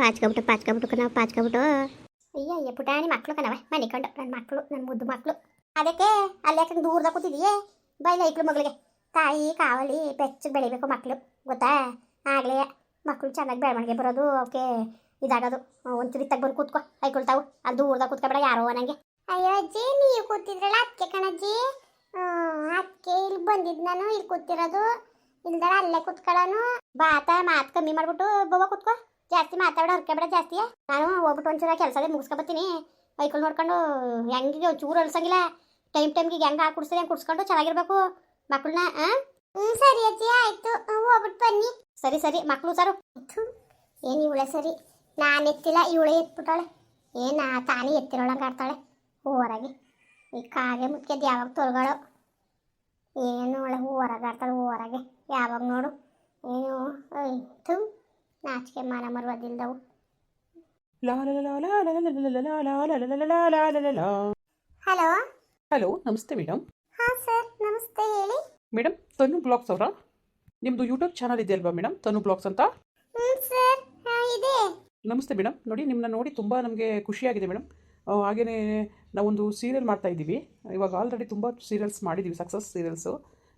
ಪಾಚ್ಕೊಬಿಟ್ಟು ಪಾಚ್ಕೊಬಿಟ್ಟು ನಾವು ಪಾಚ್ಕೊಬಿಟ್ಟು ಅಯ್ಯ ಅಯ್ಯ ಪುಟಾಣಿ ಮಕ್ಳು ಮನೆ ಮನಿಕೊಂಡು ನನ್ನ ಮಕ್ಕಳು ನನ್ನ ಮುದ್ದು ಮಕ್ಕಳು ಅದಕ್ಕೆ ಅಲ್ಲಿ ಯಾಕಂದ್ರೆ ದೂರದಾಗ ಕೂತಿದೀಯೇ ಬೈಲ ಐಕ್ಳು ಮಗಳಿಗೆ. ತಾಯಿ ಕಾವಲಿ ಬೆಚ್ಚಗೆ ಬೆಳಿಬೇಕು ಮಕ್ಕಳು ಗೊತ್ತಾ? ಆಗಲೇ ಮಕ್ಕಳು ಚೆನ್ನಾಗಿ ಬೆಳವಣಿಗೆ ಬರೋದು ಅವಕ್ಕೆ ಇದಾಗೋದು. ಒಂಚೂರು ಇತ್ತಾಗ ಬಂದು ಕೂತ್ಕೋ ಐಕೊಳ್ತಾವು. ಅಲ್ಲಿ ದೂರದಾಗ ಕೂತ್ಕೊಬೇಡ ಯಾರೋ ನನಗೆ ಅಯ್ಯೋ ಅಜ್ಜಿ ನೀವು ಕೂತಿದ್ರಲ್ಲ ಅದಕ್ಕೆ ಕಣಜ್ಜಿ? ಅದಕ್ಕೆ ಇಲ್ಲಿ ಬಂದಿದ್ದು ನಾನು ಇಲ್ಲಿ ಕೂತಿರೋದು. ಇಲ್ದಾರ ಅಲ್ಲೇ ಕೂತ್ಕೊಳ್ಳೋನು ಬಾತ ಮಾತು ಕಮ್ಮಿ ಮಾಡ್ಬಿಟ್ಟು ಬವ್ವ ಕೂತ್ಕೋ. ಜಾಸ್ತಿ ಮಾತಾಡೋ ಬೇಡ ಜಾಸ್ತಿ. ನಾನು ಹೋಗ್ಬಿಟ್ಟು ಒಂಚೂರ ಕೆಲಸದೇ ಮುಗಿಸ್ಕೊಬತ್ತೀನಿ. ಬೈಕಲ್ಲಿ ನೋಡ್ಕೊಂಡು ಹೆಂಗೆ ಚೂರು ಅಳ್ಸಂಗಿಲ್ಲ. ಟೈಮ್ ಟೈಮ್ಗೆ ಹೆಂಗೆ ಹಾಕಿ ಕುಡಿಸ್ತೀನಿ ಹೆಂಗೆ ಕುಡ್ಸ್ಕೊಂಡು ಚೆನ್ನಾಗಿರ್ಬೇಕು ಮಕ್ಕಳನ್ನ ಹ್ಞೂ ಸರಿ ಅಜ್ಜಿ ಆಯಿತು. ಹೋಗ್ಬಿಟ್ಟು ಬನ್ನಿ. ಸರಿ ಸರಿ ಮಕ್ಕಳು ಸರು. ಏನು ಇವಳೆ ಸರಿ? ನಾನು ಎತ್ತಿಲ್ಲ ಇವಳೆ ಎತ್ಬಿಟ್ಟಾಳೆ. ಏನು ತಾನೇ ಎತ್ತಿರೋಳಂಗೆ ಆಡ್ತಾಳೆ ಹೊರಗೆ. ಈ ಕಾಗೆ ಮುಖ್ಯದ ಯಾವಾಗ ತೊಳ್ಗಳು. ಏನು ಒಳ್ಳೆ ಹೊರಗೆ ಆಡ್ತಾಳೆ ಹೊರಗೆ. ಯಾವಾಗ ನೋಡು. ಏನು ಥು. ನಾಚಿಕೆ ಮಾನ ಮರುವದಿಲ್ದವು ಹಲೋ ಹಲೋ ನಮಸ್ತೆ ಮೇಡಮ್ ಹಾಂ ಸರ್ ನಮಸ್ತೆ ಹೇಳಿ ಮೇಡಮ್ ತನು ಬ್ಲಾಗ್ಸ್ ಅವರಾ ನಿಮ್ಮದು ಯೂಟ್ಯೂಬ್ ಚಾನಲ್ ಇದೆಯಲ್ವಾ ಮೇಡಮ್ ತನು ಬ್ಲಾಗ್ಸ್ ಅಂತ ಸರ್ ಇದೆ ನಮಸ್ತೆ ಮೇಡಮ್ ನೋಡಿ ನಿಮ್ಮನ್ನ ನೋಡಿ ತುಂಬ ನಮಗೆ ಖುಷಿಯಾಗಿದೆ ಮೇಡಮ್ ಹಾಗೆಯೇ ನಾವೊಂದು ಸೀರಿಯಲ್ ಮಾಡ್ತಾ ಇದ್ದೀವಿ ಇವಾಗ ಆಲ್ರೆಡಿ ತುಂಬ ಸೀರಿಯಲ್ಸ್ ಮಾಡಿದ್ದೀವಿ ಸಕ್ಸಸ್ ಸೀರಿಯಲ್ಸು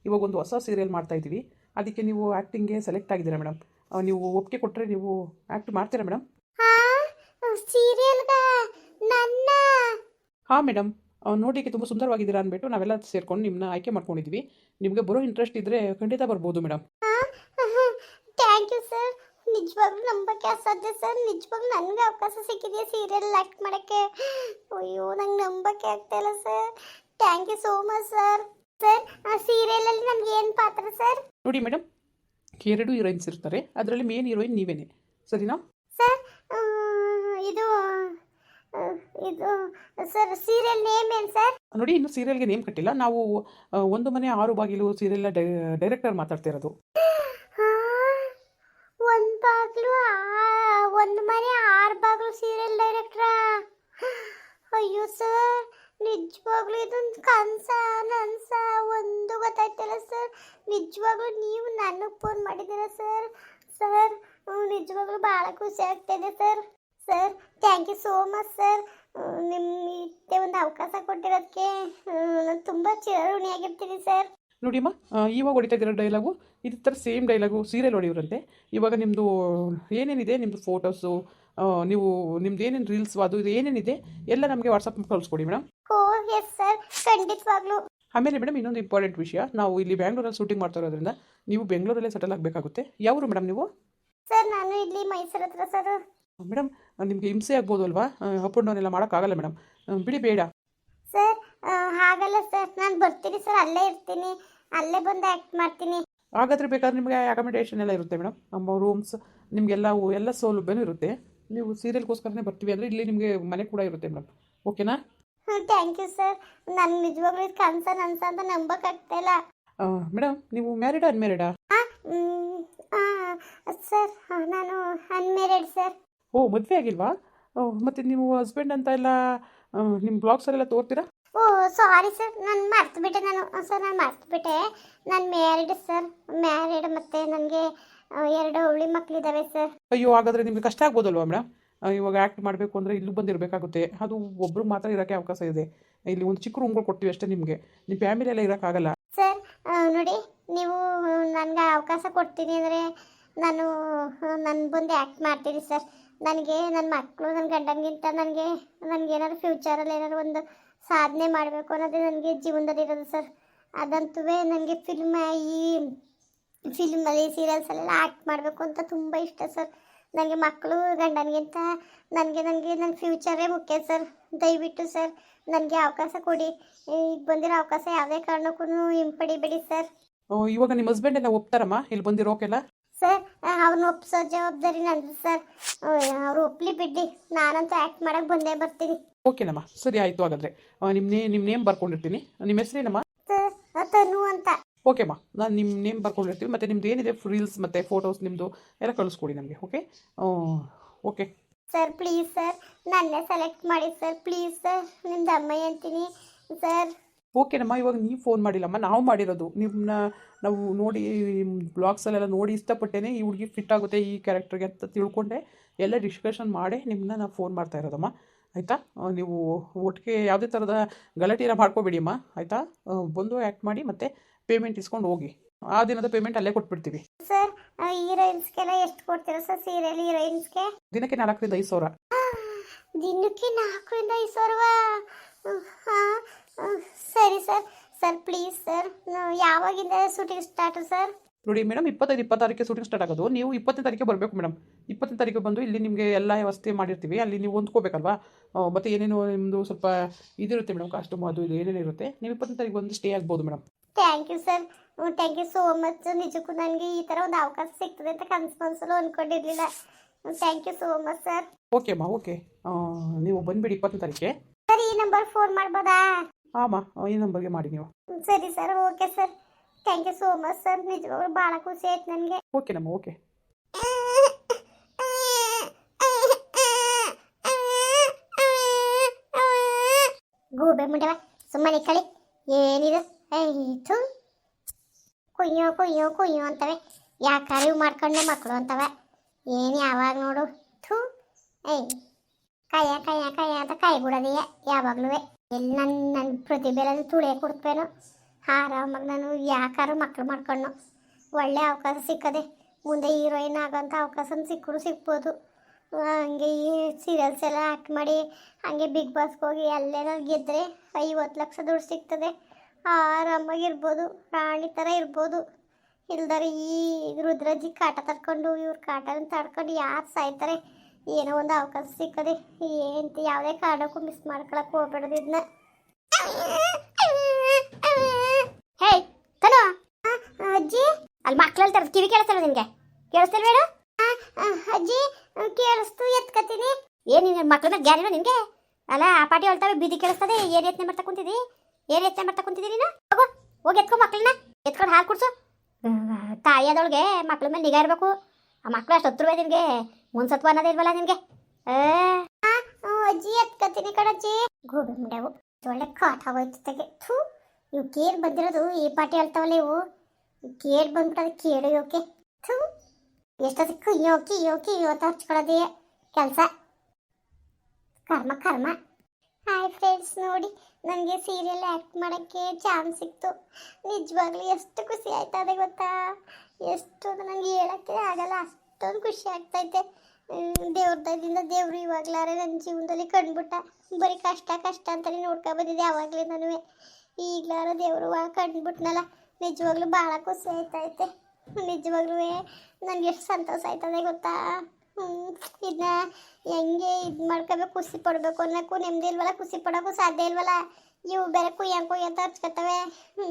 ಇವಾಗ ಒಂದು ಹೊಸ ಸೀರಿಯಲ್ ಮಾಡ್ತಾ ಇದ್ದೀವಿ ಅದಕ್ಕೆ ನೀವು ಆ್ಯಕ್ಟಿಂಗ್ಗೆ ಸೆಲೆಕ್ಟ್ ಆಗಿದ್ದೀರಾ ಮೇಡಮ್ ನೀವು ಒಪ್ಪಿಗೆ ಕೊಟ್ಟರೆ ನೀವು ಆ್ಯಕ್ಟ್ ಮಾಡ್ತೀರಾ ಮೇಡಮ್ ಹಾಂ ಸೀರಿಯಲ್ಗ ನನ್ನ ಹಾಂ ಮೇಡಮ್ ನೋಡಲಿಕ್ಕೆ ತುಂಬ ಸುಂದರವಾಗಿದ್ದೀರಾ ಅಂದ್ಬಿಟ್ಟು ನಾವೆಲ್ಲ ಸೇರ್ಕೊಂಡು ನಿಮ್ಮನ್ನ ಆಯ್ಕೆ ಮಾಡ್ಕೊಂಡಿದ್ವಿ. ನಿಮಗೆ ಬರೋ ಇಂಟ್ರೆಸ್ಟ್ ಇದ್ದರೆ ಖಂಡಿತ ಬರ್ಬೋದು ಮೇಡಮ್ ಥ್ಯಾಂಕ್ ಯು ಸರ್ ನಿಜವಾಗ್ಲೂ ನಂಬಕ್ಕೆ ಅಸಾಧ್ಯ ಸರ್ ನಿಜವಾಗ್ಲೂ ನನಗೆ ಅವಕಾಶ ಸಿಕ್ಕಿದೆಯಾ ಸೀರಿಯಲ್ ಆ್ಯಕ್ಟ್ ಮಾಡೋಕ್ಕೆ? ಅಯ್ಯೋ ನಂಗೆ ನಂಬಕ್ಕೆ ಆಗ್ತಾ ಇಲ್ಲ sir thank you so much sir sir ಆ ಸೀರಿಯಲಲ್ಲಿ ನಮ್ಗೆ ಏನು ಪಾತ್ರ ಸರ್ ನೋಡಿ ಮೇಡಮ್ ಎರಡು ಹೀರೋಯಿನ್ಸ್ ಇರ್ತಾರೆ. ಅದರಲ್ಲಿ ಮೇನ್ ಹೀರೋಯಿನ್ ನೀವೇನೆ. ಸರಿನಾ? ಸರ್ ಇದು ಇದು ಸರ್ ಸೀರಿಯಲ್ ನೇಮ್ ಏನು ಸರ್? ನೋಡಿ ಇನ್ನು ಸೀರಿಯಲ್ಗೆ ನೇಮ್ ಕಟ್ಟಿಲ್ಲ. ನಾವು ಒಂದು ಮನೆ ಆರು ಬಾಗಿಲು ಸೀರಿಯಲ್ನ ಡೈರೆಕ್ಟರ್ ಮಾತಾಡ್ತಾ ಇರೋದು ಒಂದು ಬಾಗ್ಲು ಒಂದು ಮನೆ ಆರು ಬಾಗ್ಲು ಸೀರಿಯಲ್ ಡೈರೆಕ್ಟ್ರಾ ಅಯ್ಯೋ ಸರ್ ನಿಜವಾಗ್ಲೂ ಇದೊಂದು ಕನಸ ನನ್ಸ ಒಂದು ಗೊತ್ತಾಯ್ತಿಲ್ಲ ಸರ್? ನಿಜವಾಗ್ಲೂ ನೀವು ನನಗೆ ಫೋನ್ ಮಾಡಿದ್ದೀರ ಸರ್? ಸರ್ ನಿಜವಾಗ್ಲೂ ಭಾಳ ಖುಷಿ ಆಗ್ತಾಯಿದೆ sir. Sir thank you so much sir ನಿಮ್ಮ ಇತ್ತೆ ಒಂದು ಅವಕಾಶ ಕೊಟ್ಟಿರೋದಕ್ಕೆ ನಾನು ತುಂಬ ಚಿರಋಣಿಯಾಗಿರ್ತೀನಿ ಸರ್ ನೋಡಿಮ್ಮ ಇವಾಗ ಹೊಡಿತಾ ಇದ್ದೀರ ಡೈಲಾಗು ಇದೇ ಥರ ಸೇಮ್ ಡೈಲಾಗು ಸೀರಿಯಲ್ ಹೊಡೆಯೋರಂತೆ. ಇವಾಗ ನಿಮ್ಮದು ಏನೇನಿದೆ? ನಿಮ್ಮದು ಫೋಟೋಸು ನೀವು ನಿಮ್ದು ಏನೇನು ರೀಲ್ಸ್ ಅದು ಇದು ಏನೇನಿದೆ? ಎಲ್ಲ ನಮಗೆ ವಾಟ್ಸಪ್ ಕಳಿಸ್ಕೊಡಿ ಮೇಡಮ್ ಓ ಎಸ್ ಸರ್ ಖಂಡಿತವಾಗ್ಲೂ. ಆಮೇಲೆ ಮೇಡಮ್ ಇನ್ನೊಂದು ಇಂಪಾರ್ಟೆಂಟ್ ವಿಷಯ. ನಾವು ಇಲ್ಲಿ ಬ್ಯಾಂಗ್ಳೂರಲ್ಲಿ ಶೂಟಿಂಗ್ ಮಾಡ್ತಾ ಇರೋದ್ರಿಂದ ನೀವು ಬೆಂಗಳೂರಲ್ಲೇ ಸೆಟಲ್ ಆಗಬೇಕಾಗುತ್ತೆ. ಯಾವರು ಮೇಡಮ್ ನೀವು? ಸರ್ ನಾನು ಇಲ್ಲಿ ಮೈಸೂರು ಹತ್ರ ಸರ್ ಮೇಡಮ್ ನಿಮಗೆ ಹಿಂಸೆ ಆಗ್ಬೋದು ಅಲ್ವಾ? ಅಪ್ ಆ್ಯಂಡ್ ಡೌನ್ ಎಲ್ಲ ಮಾಡೋಕ್ಕಾಗಲ್ಲ ಮೇಡಮ್ ಬಿಡಿ ಬೇಡ. ಸರ್ ಹಾಗಲ್ಲ ಸರ್ ನಾನು ಬರ್ತೀನಿ ಸರ್ ಅಲ್ಲೇ ಇರ್ತೀನಿ. ಅಲ್ಲೇ ಬಂದು ಆ್ಯಕ್ಟ್ ಮಾಡ್ತೀನಿ. ಹಾಗಾದ್ರೆ ಬೇಕಾದ್ರೆ ನಿಮಗೆ ಅಕಾಮಿಡೇಷನ್ ಎಲ್ಲ ಇರುತ್ತೆ ಮೇಡಮ್ ನಮ್ಮ ರೂಮ್ಸ್ ನಿಮಗೆಲ್ಲ ಎಲ್ಲ ಸೌಲಭ್ಯನೂ ಇರುತ್ತೆ. ನೀವು ಸೀರಿಯಲ್ಗೋಸ್ಕರನೇ ಬರ್ತೀವಿ ಅಂದರೆ ಇಲ್ಲಿ ನಿಮಗೆ ಮನೆ ಕೂಡ ಇರುತ್ತೆ ಮೇಡಮ್ ಓಕೆನಾ ಥ್ಯಾಂಕ್ ಯು ಸರ್ ನನ್ನ ನಿಜವಾಗ್ಲೂ ಇದು ಕನಸ ನನ್ಸ ಅಂತ ನಂಬಕ್ಕಾಗ್ತಾ ಇಲ್ಲ. ಮೇಡಮ್ ನೀವು ಮ್ಯಾರಿಡಾ ಅನ್ಮ್ಯಾರಿಡಾ? ಸರ್ ನಾನು ಅನ್ಮ್ಯಾರಿಡ್ ಸರ್ ಓ ಮದುವೆ ಆಗಿಲ್ವಾ? ಮತ್ತೆ ನೀವು ಹಸ್ಬೆಂಡ್ ಅಂತ ಎಲ್ಲ ನಿಮ್ಮ ಬ್ಲಾಗ್ಸಲ್ಲೆಲ್ಲ ತೋರ್ತೀರಾ? ಓ ಸಾರಿ ಸರ್ ನಾನು ಮರ್ತುಬಿಟ್ಟೆ ನಾನು. ಸರ್ ನಾನು ಮರ್ತುಬಿಟ್ಟೆ. ನಾನು ಮ್ಯಾರಿಡ್ ಸರ್ ಮ್ಯಾರಿಡ್ ಮತ್ತು ನನಗೆ ಎರಡು ಹುಳಿ ಮಕ್ಕಳಿದ್ದಾವೆ ಸರ್ ಅಯ್ಯೋ ಹಾಗಾದ್ರೆ ನಿಮಗೆ ಕಷ್ಟ ಆಗ್ಬೋದಲ್ವಾ ಮೇಡಮ್ ಇವಾಗ ಆ್ಯಕ್ಟ್ ಮಾಡಬೇಕು ಅಂದರೆ ಇಲ್ಲೂ ಬಂದಿರಬೇಕಾಗುತ್ತೆ. ಅದು ಒಬ್ರು ಮಾತ್ರ ಇರೋಕ್ಕೆ ಅವಕಾಶ ಇದೆ. ಇಲ್ಲಿ ಒಂದು ಚಿಕ್ಕ ರೂಮ್ಗಳು ಕೊಡ್ತೀವಿ ಅಷ್ಟೇ ನಿಮಗೆ. ನಿಮ್ಮ ಫ್ಯಾಮಿಲಿ ಎಲ್ಲ ಇರೋಕ್ಕಾಗಲ್ಲ ಸರ್ ನೋಡಿ, ನೀವು ನನಗೆ ಅವಕಾಶ ಕೊಡ್ತೀನಿ ಅಂದರೆ ನಾನು ನನ್ನ ಬಂದು ಆ್ಯಕ್ಟ್ ಮಾಡ್ತೀನಿ ಸರ್ ನನಗೆ ನನ್ನ ಮಕ್ಕಳು ನನ್ನ ಗಂಡನಿಗಿಂತ ನನಗೆ ನನಗೆ ಏನಾದ್ರು ಫ್ಯೂಚರಲ್ಲಿ ಏನಾದ್ರು ಒಂದು ಸಾಧನೆ ಮಾಡಬೇಕು ಅನ್ನೋದೇ ನನಗೆ ಜೀವನದಲ್ಲಿ ಇರೋದು ಸರ್ ಅದಂತೂ ನನಗೆ ಫಿಲ್ಮ್ ಈ ಫಿಲ್ಮಲ್ಲಿ ಸೀರಿಯಲ್ಸಲ್ಲೆಲ್ಲ ಆ್ಯಕ್ಟ್ ಮಾಡಬೇಕು ಅಂತ ತುಂಬ ಇಷ್ಟ ಸರ್ ನನಗೆ ಮಕ್ಕಳು ಗಂಡನಿಗಿಂತ ನನಗೆ ನನಗೆ ನನ್ನ ಫ್ಯೂಚರೇ ಮುಖ್ಯ ಸರ್. ದಯವಿಟ್ಟು ಸರ್ ನನಗೆ ಅವಕಾಶ ಕೊಡಿ. ಈಗ ಬಂದಿರೋ ಅವಕಾಶ ಯಾವುದೇ ಕಾರಣಕ್ಕೂ ಹಿಂಪಡಿಬೇಡಿ ಸರ್. ಓ ಇವಾಗ ನಿಮ್ಮ ಹಸ್ಬೆಂಡ್ ಎಲ್ಲ ಒಪ್ತಾರಮ್ಮ? ಇಲ್ಲಿ ಬಂದಿರೋಕೆಲ್ಲ ಸರ್ ಅವ್ರನ್ನ ಒಪ್ಸೋ ಜವಾಬ್ದಾರಿ ನಂದು ಸರ್. ಅವ್ರು ಒಪ್ಲಿ ಬಿಡಿ ನಾನಂತೂ ಆ್ಯಕ್ಟ್ ಮಾಡಕ್ಕೆ ಬಂದೇ ಬರ್ತೀನಿ. ಓಕೆನಮ್ಮ ಸರಿ ಆಯಿತು ಹಾಗಾದರೆ. ನಿಮ್ಮ ನೇ ನಿಮ್ಮ ನೇಮ್ ಬರ್ಕೊಂಡಿರ್ತೀನಿ. ನಿಮ್ಮ ಹೆಸರೇನಮ್ಮ? ಸರ್ ತನು ಅಂತ. ಓಕೆಮ್ಮ ನಾನು ನಿಮ್ಮ ನೇಮ್ ಬರ್ಕೊಂಡಿರ್ತೀವಿ. ಮತ್ತು ನಿಮ್ಮದು ಏನಿದೆ? ರೀಲ್ಸ್ ಮತ್ತು ಫೋಟೋಸ್ ನಿಮ್ಮದು ಎಲ್ಲ ಕಳಿಸ್ಕೊಡಿ ನಮಗೆ okay okay sir please sir ನನ್ನೇ ಸೆಲೆಕ್ಟ್ ಮಾಡಿ ಸರ್ ಪ್ಲೀಸ್ ಸರ್ ನಿಮ್ದು ಅಮ್ಮಯ್ಯ ಅಂತೀನಿ ಸರ್ ಓಕೆನಮ್ಮ ಇವಾಗ ನೀವು ಫೋನ್ ಮಾಡಿಲ್ಲಮ್ಮ. ನಾವು ಮಾಡಿರೋದು. ನಿಮ್ಮನ್ನ ನಾವು ನೋಡಿ ಬ್ಲಾಗ್ಸಲ್ಲೆಲ್ಲ ನೋಡಿ ಇಷ್ಟಪಟ್ಟೇನೆ ಈ ಹುಡುಗಿ ಫಿಟ್ ಆಗುತ್ತೆ ಈ ಕ್ಯಾರೆಕ್ಟರ್ಗೆ ಅಂತ ತಿಳ್ಕೊಂಡೆ. ಎಲ್ಲ ಡಿಸ್ಕಷನ್ ಮಾಡಿ ನಿಮ್ಮನ್ನ ನಾವು ಫೋನ್ ಮಾಡ್ತಾ ಇರೋದಮ್ಮ. ಆಯಿತಾ? ನೀವು ಒಟ್ಟಿಗೆ ಯಾವುದೇ ಥರದ ಗಲಾಟೆನ ಮಾಡ್ಕೋಬೇಡಿ ಅಮ್ಮ. ಆಯಿತಾ? ಬಂದು ಆ್ಯಕ್ಟ್ ಮಾಡಿ ಮತ್ತು ಪೇಮೆಂಟ್ ಇಸ್ಕೊಂಡು ಹೋಗಿ. ಆ ದಿನದ ಪೇಮೆಂಟ್ ಅಲ್ಲೇ ಕೊಟ್ಬಿಡ್ತೀವಿ. ಸರ್ ಹೀರೋಯಿನ್ಸ್ಗೆಲ್ಲ ಎಷ್ಟು ಕೊಡ್ತೀರಾ ಸರ್ ಸೀರಿಯಲ್ ಹೀರೋಯಿನ್ಸ್ಗೆ ದಿನಕ್ಕೆ ನಾಲ್ಕರಿಂದ ಐದು ಸಾವಿರ. ದಿನಕ್ಕೆ ನಾಲ್ಕರಿಂದ ಐದು ಸಾವಿರ ಸರಿ ಸರ್ ಸರ್ ಪ್ಲೀಸ್ ಸರ್ ಯಾವಾಗಿಂದ ಶೂಟಿಂಗ್ ಸ್ಟಾರ್ಟು ಸರ್ ನೋಡಿ ಮೇಡಮ್ ಇಪ್ಪತ್ತೈದು ಇಪ್ಪತ್ತಾರಕ್ಕೆ ಶೂಟಿಂಗ್ ಸ್ಟಾರ್ಟ್ ಆಗೋದು. ನೀವು ಇಪ್ಪತ್ತನೇ ತಾರೀಕು ಬರಬೇಕು ಮೇಡಮ್ ಇಪ್ಪತ್ತನೇ ತಾರೀಕು ಬಂದು ಇಲ್ಲಿ ನಿಮಗೆ ಎಲ್ಲ ವ್ಯವಸ್ಥೆ ಮಾಡಿರ್ತೀವಿ. ಅಲ್ಲಿ ನೀವು ಹೊಂದ್ಕೋಬೇಕಲ್ವಾ? ಮತ್ತು ಮತ್ತೆ ಏನೇನು ನಿಮ್ಮದು ಸ್ವಲ್ಪ ಇದಿರುತ್ತೆ ಮೇಡಮ್ ಕಾಸ್ಟ್ಯೂಮ್ ಅದು ಇದು ಏನೇನು ಇರುತ್ತೆ ನೀವು ಇಪ್ಪತ್ತನೇ ತಾರೀಕು ಬಂದು ಸ್ಟೇ ಆಗ್ಬೋದು madam thank you sir thank you so much ನಿಜಕ್ಕೂ ನನಗೆ ಈ ಥರ ಒಂದು ಅವಕಾಶ ಸಿಗ್ತದೆ ಅಂತ ಕನಸು ಮನಸ್ಸಲ್ಲೂ ಅಂದ್ಕೊಂಡಿರಲಿಲ್ಲ thank you so much sir okay ಅಮ್ಮ ಓಕೆ ನೀವು ಬಂದುಬಿಡಿ ಇಪ್ಪತ್ತನೇ ತಾರೀಕೆ. ಸರ್ ಈ ನಂಬರ್ ಫೋನ್ ಮಾಡ್ಬೋದಾ? ಹಾಂ ಈ ನಂಬರ್ಗೆ ಮಾಡಿ ನೀವು. ಸರಿ sir okay sir thank you so much sir ನಿಜವಾಗ್ಲೂ ಭಾಳ ಖುಷಿ ಆಯ್ತು ನನಗೆ. ಓಕೆ ನಮ್ಮ ಓಕೆ ಗೂಬೆ ಮುಂಡವ ಸುಮ್ಮನೆ ಕಳಿ. ಏನಿದು? ಏಯ್ತು? ಕುಯ್ಯೋ ಕುಯ್ಯೋ ಕುಯ್ಯೋ ಅಂತವೆ. ಯಾಕೆ ಅರಿವು ಮಾಡ್ಕೊಂಡೆ ಮಕ್ಕಳು ಅಂತವೆ. ಏನು ಯಾವಾಗ ನೋಡು. ಥೂ. ಏಯ್. ಕೈಯ ಕೈಯ ಕೈಯ ಅಂತ ಕೈ ಬಿಡೋದೆಯ ಯಾವಾಗಲೂ ಎಲ್ಲಿ ನನ್ನ ನನ್ನ ಪ್ರತಿಭೆಲ್ಲ ತುಳಿಯ ಕೊಡ್ತೇನೋ. ಆರಾಮಾಗಿ ನಾನು ಯಾಕಾರು ಮಕ್ಕಳು ಮಾಡ್ಕೊಂಡು ಒಳ್ಳೆ ಅವಕಾಶ ಸಿಕ್ಕದೆ. ಮುಂದೆ ಹೀರೋಯಿನ್ ಆಗೋಂಥ ಅವಕಾಶ ಸಿಕ್ಕರು ಸಿಕ್ಬೋದು ಹಂಗೆ ಈ ಸೀರಿಯಲ್ಸ್ ಎಲ್ಲ ಆ್ಯಕ್ಟ್ ಮಾಡಿ, ಹಾಗೆ ಬಿಗ್ ಬಾಸ್ಗೆ ಹೋಗಿ ಅಲ್ಲೇನೋ ಗೆದ್ದರೆ ಐವತ್ತು ಲಕ್ಷ ದುಡ್ಡು ಸಿಗ್ತದೆ. ಆರಾಮಾಗಿರ್ಬೋದು ರಾಣಿ ಥರ ಇರ್ಬೋದು. ಇಲ್ದರೆ ಈ ರುದ್ರಜಿ ಕಾಟ ತಡ್ಕೊಂಡು ಇವ್ರ ಕಾಟನ ತಡ್ಕೊಂಡು ಯಾರು ಸಾಯ್ತಾರೆ? ಏನೋ ಒಂದು ಅವಕಾಶ ಸಿಕ್ಕದೆ ಏನಂತ ಯಾವುದೇ ಕಾರಣಕ್ಕೂ ಮಿಸ್ ಮಾಡ್ಕೊಳಕ್ಕೆ ಹೋಗ್ಬೇಡ್ದು ಇದನ್ನ ಹೇ ತನು? ಅಜ್ಜಿ? ಅಲ್ಲಿ ಮಕ್ಳು ತರದು ಕಿವಿ ಕೇಳಿಸ್ತಲ್ಲ ನಿನಗೆ? ಕೇಳಿಸ್ತಿಲ್ವೇಡ ಅಜ್ಜಿ ಆ, ಕೇಳಿಸ್ತು ಎತ್ಕತೀನಿ ಏನು ನಿನ್ನ ಮಕ್ಳ ಮೇಲೆ ಗ್ಯಾರಿನೋ ನಿನಗೆ? ಅಲ್ಲ ಆ ಪಾಟಿ ಹೊಳ್ತಾವೆ ಬೀದಿ ಕೇಳಿಸ್ತದೆ ಏನು ಯತ್ನೆ ಮಾಡ್ತಾ ಕುಂತಿದ್ದಿ ಏನು ಯೋಚನೆ ಮಾಡ್ತಾ ಕುಂತಿದ್ದೀರಿ ನೀನು? ಹೋಗು ಹೋಗಿ ಎತ್ಕೊ ಮಕ್ಳನ್ನ. ಎತ್ಕೊಂಡು ಹಾಲು ಕುಡ್ಸು. ತಾಯಿಯಾದೊಳಗೆ ಮಕ್ಳ ಮೇಲೆ ನಿಗಾ ಇರಬೇಕು. ಆ ಮಕ್ಳು ಅಷ್ಟು ಹತ್ತಿರ ನಿನಗೆ. ಮುನ್ಸತ್ವ ಅನ್ನೋದೇ ಇಲ್ವಲ್ಲ ನಿನಗೆ? ಅಜ್ಜಿ ಎತ್ಕತೀನಿ ಕಣಜ್ಜಿ. ಗೋಬಿ ಮುಂಡೆವು ಒಳ್ಳೆ ಕಾಟ ಹೋಯ್ತು ತೆಗೆ ಥೂ ಇವು ಕೇರ್ ಬಂದಿರೋದು ಈ ಪಾಟಿ ಹೇಳ್ತಾವಲ್ಲ ಇವು. ಕೇರ್ ಬಂದ್ಬಿಟ್ಟದೆ ಕೇಳು ಯೋಕೆ ಥೂ ಎಷ್ಟೊತ್ತಿಗೂ ಯೋಕಿ ಯೋಕಿ ಇವತ್ತು ಅಂತ ಹಚ್ಕೊಳ್ಳೋದೇ ಕೆಲಸ. ಕರ್ಮ ಕರ್ಮ. ಹಾಯ್ ಫ್ರೆಂಡ್ಸ್ ನೋಡಿ. ನನಗೆ ಸೀರಿಯಲ್ ಆ್ಯಕ್ಟ್ ಮಾಡೋಕ್ಕೆ ಚಾನ್ಸ್ ಸಿಕ್ತು. ನಿಜವಾಗ್ಲೂ ಎಷ್ಟು ಖುಷಿ ಆಯ್ತದೆ ಗೊತ್ತಾ? ಎಷ್ಟು ನನಗೆ ಹೇಳೋಕ್ಕೆ ಆಗಲ್ಲ, ಅಷ್ಟೊಂದು ಖುಷಿ ಆಗ್ತೈತೆ. ದೇವ್ರ ದಯದಿಂದ ದೇವರು ಇವಾಗ್ಲಾರೆ ನನ್ನ ಜೀವನದಲ್ಲಿ ಕಂಡುಬಿಟ್ಟ. ಬರೀ ಕಷ್ಟ ಕಷ್ಟ ಅಂತಲೇ ನೋಡ್ಕೊ ಬಂದಿದ್ದೆ ಯಾವಾಗಲೇ ನಾನು ಈಗಲಾರ ದೇವರು ಕಂಡುಬಿಟ್ನಲ್ಲ, ನಿಜವಾಗ್ಲೂ ಭಾಳ ಖುಷಿ ಆಯ್ತೈತೆ. ನಿಜವಾಗ್ಲೂ ನನಗೆ ಎಷ್ಟು ಸಂತೋಷ ಆಯ್ತದೆ ಗೊತ್ತಾ? ಇದನ್ನ ಹೆಂಗೆ ಇದು ಮಾಡ್ಕೋಬೇಕು, ಖುಷಿ ಪಡಬೇಕು ಅನ್ನೋಕ್ಕೂ ನೆಮ್ಮದಿ ಇಲ್ವಲ್ಲ, ಖುಷಿ ಪಡೋಕ್ಕೂ ಸಾಧ್ಯ ಇಲ್ವಲ್ಲ? ಇವು ಬೇರೆ ಕುಯ್ಯಂಗೆ ಕುಯ್ಯಂತ ಹಚ್ಕೊತವೆ? ಹ್ಞೂ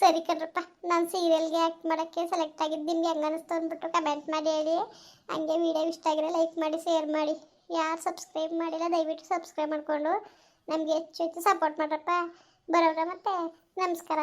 ಸರಿ ಕಣ್ರಪ್ಪ, ನಾನು ಸೀರಿಯಲ್ಗೆ ಆ್ಯಕ್ಟ್ ಮಾಡೋಕ್ಕೆ ಸೆಲೆಕ್ಟ್ ಆಗಿದ್ದು ನಿಮ್ಗೆ ಹೆಂಗೆ ಅನಿಸ್ತು ಅಂದ್ಬಿಟ್ಟು ಕಮೆಂಟ್ ಮಾಡಿ ಹೇಳಿ. ಹಂಗೆ ವಿಡಿಯೋ ಇಷ್ಟ ಆಗಿರೋ ಲೈಕ್ ಮಾಡಿ ಶೇರ್ ಮಾಡಿ. ಯಾರು ಸಬ್ಸ್ಕ್ರೈಬ್ ಮಾಡಿಲ್ಲ, ದಯವಿಟ್ಟು ಸಬ್ಸ್ಕ್ರೈಬ್ ಮಾಡಿಕೊಂಡು. ನಮಗೆ ಹೆಚ್ಚು ಹೆಚ್ಚು ಸಪೋರ್ಟ್ ಮಾಡ್ರಪ್ಪ. ಬರೋರ ಮತ್ತೆ. ನಮಸ್ಕಾರ.